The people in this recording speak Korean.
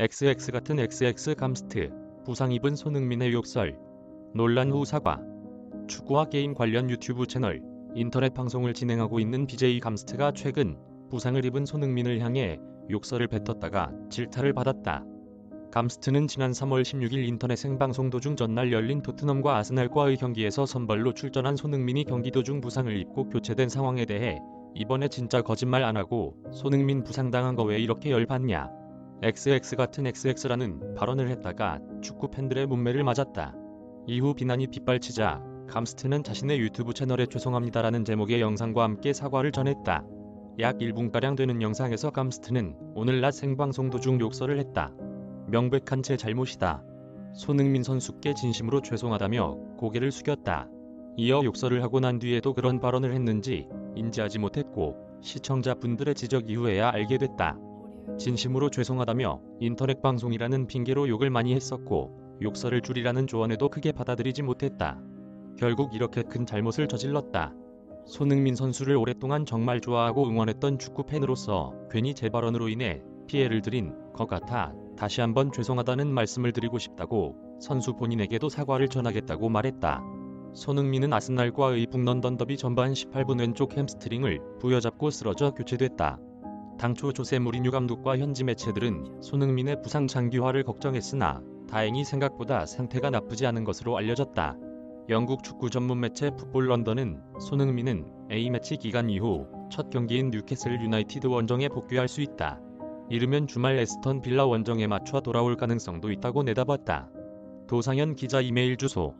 XX 같은 XX 감스트, 부상 입은 손흥민의 욕설, 논란 후 사과, 축구와 게임 관련 유튜브 채널, 인터넷 방송을 진행하고 있는 BJ 감스트가 최근 부상을 입은 손흥민을 향해 욕설을 뱉었다가 질타를 받았다. 감스트는 지난 3월 16일 인터넷 생방송 도중 전날 열린 토트넘과 아스날과의 경기에서 선발로 출전한 손흥민이 경기 도중 부상을 입고 교체된 상황에 대해 이번에 진짜 거짓말 안 하고 손흥민 부상당한 거 왜 이렇게 열받냐. XX 같은 XX라는 발언을 했다가 축구 팬들의 문매를 맞았다. 이후 비난이 빗발치자 감스트는 자신의 유튜브 채널에 죄송합니다라는 제목의 영상과 함께 사과를 전했다. 약 1분가량 되는 영상에서 감스트는 오늘 낮 생방송 도중 욕설을 했다. 명백한 제 잘못이다. 손흥민 선수께 진심으로 죄송하다며 고개를 숙였다. 이어 욕설을 하고 난 뒤에도 그런 발언을 했는지 인지하지 못했고 시청자분들의 지적 이후에야 알게 됐다. 진심으로 죄송하다며 인터넷 방송이라는 핑계로 욕을 많이 했었고 욕설을 줄이라는 조언에도 크게 받아들이지 못했다. 결국 이렇게 큰 잘못을 저질렀다. 손흥민 선수를 오랫동안 정말 좋아하고 응원했던 축구 팬으로서 괜히 제 발언으로 인해 피해를 드린 것 같아 다시 한번 죄송하다는 말씀을 드리고 싶다고 선수 본인에게도 사과를 전하겠다고 말했다. 손흥민은 아스날과의 북런던 더비 전반 18분 왼쪽 햄스트링을 부여잡고 쓰러져 교체됐다. 당초 조세 무리뉴 감독과 현지 매체들은 손흥민의 부상 장기화를 걱정했으나 다행히 생각보다 상태가 나쁘지 않은 것으로 알려졌다. 영국 축구 전문 매체 풋볼 런던은 손흥민은 A매치 기간 이후 첫 경기인 뉴캐슬 유나이티드 원정에 복귀할 수 있다. 이르면 주말 에스턴 빌라 원정에 맞춰 돌아올 가능성도 있다고 내다봤다. 도상현 기자 이메일 주소